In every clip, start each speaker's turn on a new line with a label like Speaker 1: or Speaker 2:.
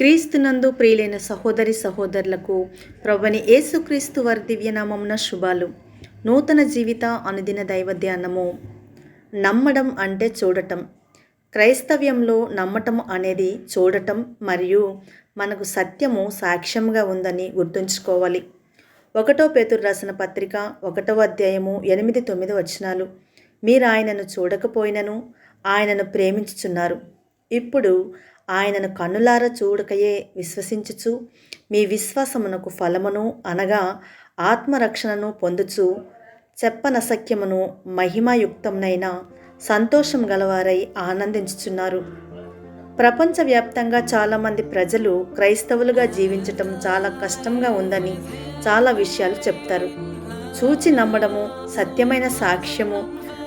Speaker 1: క్రీస్తునందు ప్రియులైన సహోదరి సహోదరులకు ప్రభుని యేసుక్రీస్తు వారి దివ్యనామమున శుభాలు. నూతన జీవిత అనుదిన దైవ ధ్యానము. నమ్మడం అంటే చూడటం. క్రైస్తవ్యంలో నమ్మటం అనేది చూడటం మరియు మనకు సత్యము సాక్ష్యంగా ఉందని గుర్తుంచుకోవాలి. ఒకటో పేతురు రాసిన పత్రిక ఒకటో అధ్యాయము ఎనిమిది తొమ్మిది వచనాలు. మీరు ఆయనను చూడకపోయినను ఆయనను ప్రేమించుచున్నారు. ఇప్పుడు ఆయనను కన్నులార చూడకయే విశ్వసించుచు మీ విశ్వాసమునకు ఫలమును అనగా ఆత్మరక్షణను పొందుచు చెప్పనసఖ్యమును మహిమాయుక్తమునైన సంతోషం గలవారై ఆనందించుచున్నారు. ప్రపంచవ్యాప్తంగా చాలామంది ప్రజలు క్రైస్తవులుగా జీవించటం చాలా కష్టంగా ఉందని చాలా విషయాలు చెప్తారు. చూచి నమ్మడము సత్యమైన సాక్ష్యము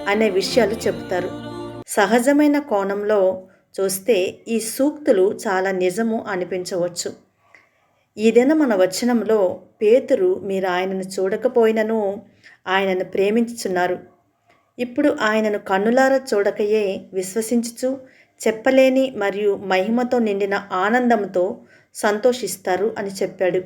Speaker 1: అనే విషయాలు చెప్తారు. సహజమైన కోణంలో చూస్తే ఈ సూక్తులు చాలా నిజము అనిపించవచ్చు. ఈ దిన మన వచనంలో పేతురు మీరు ఆయనను చూడకపోయినను ఆయనను ప్రేమించుచున్నారు. ఇప్పుడు ఆయనను కన్నులారా చూడకయే విశ్వసించుచు చెప్పలేని మరియు మహిమతో నిండిన ఆనందంతో సంతోషిస్తారు అని చెప్పాడు.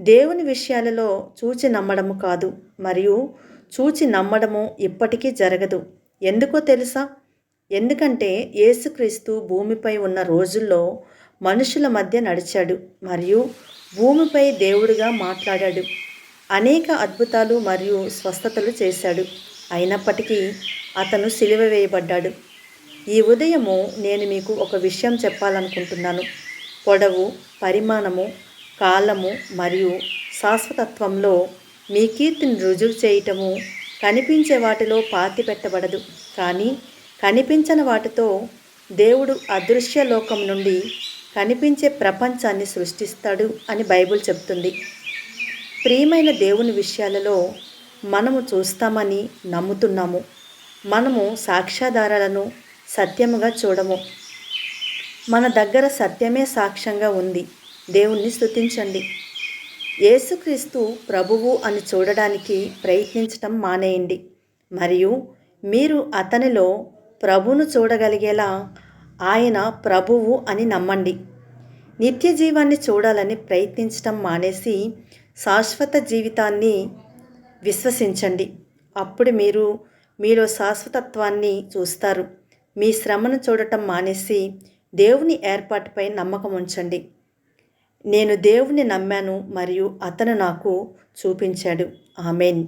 Speaker 1: దేవుని విషయాలలో చూచి నమ్మడము కాదు మరియు చూచి నమ్మడము ఇప్పటికీ జరగదు. ఎందుకో తెలుసా? ఎందుకంటే యేసుక్రీస్తు భూమిపై ఉన్న రోజుల్లో మనుషుల మధ్య నడిచాడు మరియు భూమిపై దేవుడిగా మాట్లాడాడు. అనేక అద్భుతాలు మరియు స్వస్థతలు చేశాడు. అయినప్పటికీ అతను సిలువ వేయబడ్డాడు. ఈ ఉదయము నేను మీకు ఒక విషయం చెప్పాలనుకుంటున్నాను. పొడవు పరిమాణము కాలము మరియు శాశ్వతత్వంలో మీ కీర్తిని రుజువు చేయటము కనిపించే వాటిలో పాతి పెట్టబడదు కానీ కనిపించని వాటితో దేవుడు అదృశ్య లోకం నుండి కనిపించే ప్రపంచాన్ని సృష్టిస్తాడు అని బైబుల్ చెప్తుంది ప్రియమైన దేవుని విషయాలలో మనము చూస్తామని నమ్ముతున్నాము. మనము సాక్ష్యాధారాలను సత్యముగా చూడము. మన దగ్గర సత్యమే సాక్ష్యంగా ఉంది. దేవుణ్ణి స్థుతించండి యేసుక్రీస్తు ప్రభువు అని చూడడానికి ప్రయత్నించటం మానేయండి. మరియు మీరు అతనిలో ప్రభును చూడగలిగేలా ఆయన ప్రభువు అని నమ్మండి. నిత్య జీవాన్ని చూడాలని ప్రయత్నించడం మానేసి శాశ్వత జీవితాన్ని విశ్వసించండి. అప్పుడు మీరు మీలో శాశ్వతత్వాన్ని చూస్తారు. మీ శ్రమను చూడటం మానేసి దేవుని ఏర్పాటుపై నమ్మకం ఉంచండి. నేను దేవుని నమ్మాను మరియు అతను నాకు చూపించాడు. ఆమెన్.